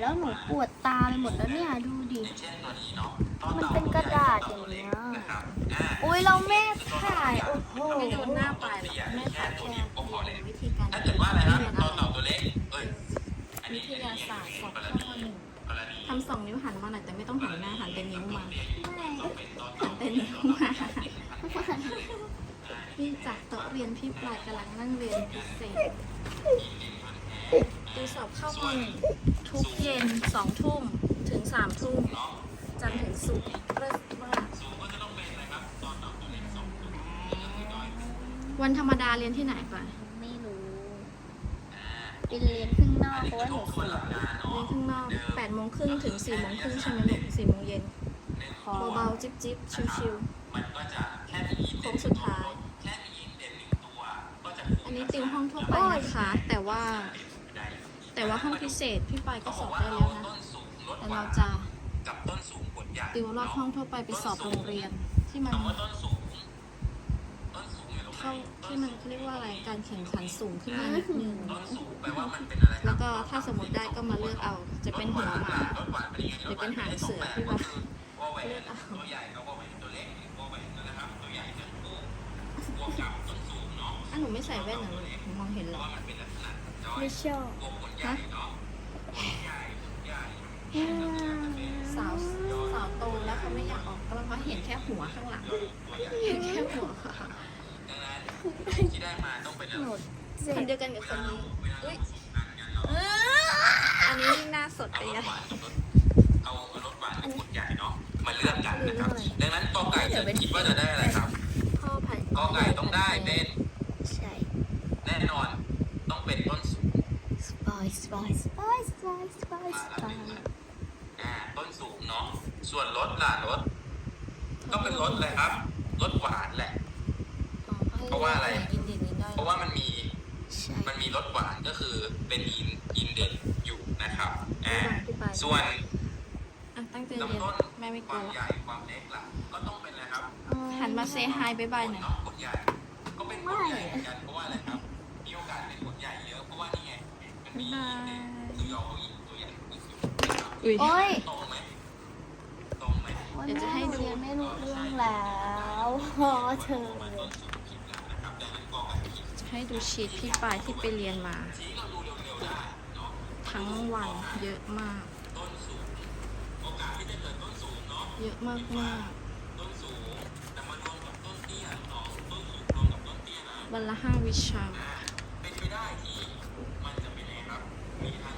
แล้วหนูปวดตาไปหมดแล้วเนี่ยดูดิอย่างเช่นตัวนี้เนาะต้อมันต่อเป็นกระดาษอย่างเงี้ยนะครับอ่าอุ้ยเราแม่ถ่ายโอ้โหไม่โดนหน้าปลายหรอกแม่ถ่ายแค่วิธีการถ้าเกิดว่าอะไรนะตอนเต่าตัวเล็กเอ้ยวิทยาศาสตร์สอบกรข้อณีหนึ่งกรณีทำสองนิ้วหันมาหน่อยแต่ไม่ต้องหันหน้าหันเป็นนิ้วมาไม่ต้องเป็นตอนหัเต่านเป็นนิ้วมาพี่จากโต๊ะเรียนพี่ปลายกำลังนั่งเรียนพิเศษดู สอบเข้ามหนึ่งทุกเย็นสองทุ่มถึงสามทุ่มจันทร์ถึงศุกร์เลิกมากวันธรรมดาเรียนที่ไหนก่อนไม่รู้ไปเรียนข้างนอกเพราะว่าหนูสวยเรียนข้างนอกแปดโมงครึ่งถึงสี่โมงครึ่งใช่ไหมลูกสี่โมงเย็นพอเบาๆจิบจิบชิวชิวมันก็จะแค่มีๆโค้งสุดท้ายแค่มีเด่นหนึ่งตัวก็จะอันนี้ติวห้องทั่วไปนะคะ แต่ว่าได้แต่ ว่าห้องพิเศษพี่ปายก็สอบได้แล้วนะแต่เราจะติวรอบห้องทั่วไปไปสอบโรงเรียนที่มันเข้าที่มันเขาเรียกว่าอะไรการแข่งขันสูงขึ้นมานิดนึงต้นสูงแล้วก็ถ้าสมมติได้ก็มาเลือกเอา จะเป็นหัวหมาหวานเป็นหรือเป็นหางเสือที่แบบว่าเล็กว่าแหวนนะครับตัวใหญ่ทั้งคู่บวกเนาอะหนูไม่ใส่แว่นหนูมองเห็นเพเหรอ ว่ามันเป็นลักษณะย่อยไม่ชอบบวกผลใหญ่เนาะผลใหญ่ผลใหญ่สาวสาวโตแล้วเขาไม่อยากออกกล้องเพราะเห็นแค่หัวข้างหลังเห็นแค่หัวค่ะดังนั้นที่ได้มาต้องเป็นอะหไรนูเจ็คนบเดียวกันกับคนนี้เวลาเราผสมกันกันเนาะอันนี้ยิ่งหน้าสดเอาไปรใหญ่สหวานกับรสเอารสหวานกับผลใหญ่เนาะมาเลือกกันนะครับ ดังนั้นกอไก่จะคิดว่าจะได้อะไรครับพ่อผัดกอไก่ต้องได้เป็น ใช่ แน่นอน ต้องเป็นต้นสูง สปายสปายสปายสปายสปายสปายอ่าต้นสูงเนาะส่วนรสล่ะรสก็เป็นรสอะไรครับรสหวานแหละ เพราะว่าอะไรกินดินนี้ได้เพราะว่ามันมีใช่มันมีรสหวานก็คือเป็นอินอินเด่นอยู่นะครับอ่าพี่ปายส่วนอะตั้งใจเรียนลำต้นแม่ไม่คกลัวาวมละใหญ่ความเล็กล่ะก็ต้องเป็นอะไรครับหันมาเซฮายบายบายหน่อยเนาะผลใหญ่ก็เป็นผลใหญ่เหมือน อยอผู้หญิงตัวใหญ่ก็คือนะครับอุ้ยโอ้ยตรงไหมตรงไหมเดี๋ยวจะให้ดูเรียนไม่รู้เรื่องแล้วพอเธอมันต้นสูงผิดแล้วนะครับดังนั้นกอไก่ผิดจะให้ดูชีตพี่ปายที่ไปเรียนมาชี้เราดูเร็วๆได้เนาะทั้งวันเยอะมากต้นสูงโอกาสที่จะเกิดต้นสูงเนาะเยอะมากมากต้นสูงแต่มารวมกับต้นเตี้ยเนาะต้นสูงรวมกับต้นเตี้ยนะๆวันละห้าวิชาอ่า มีทาง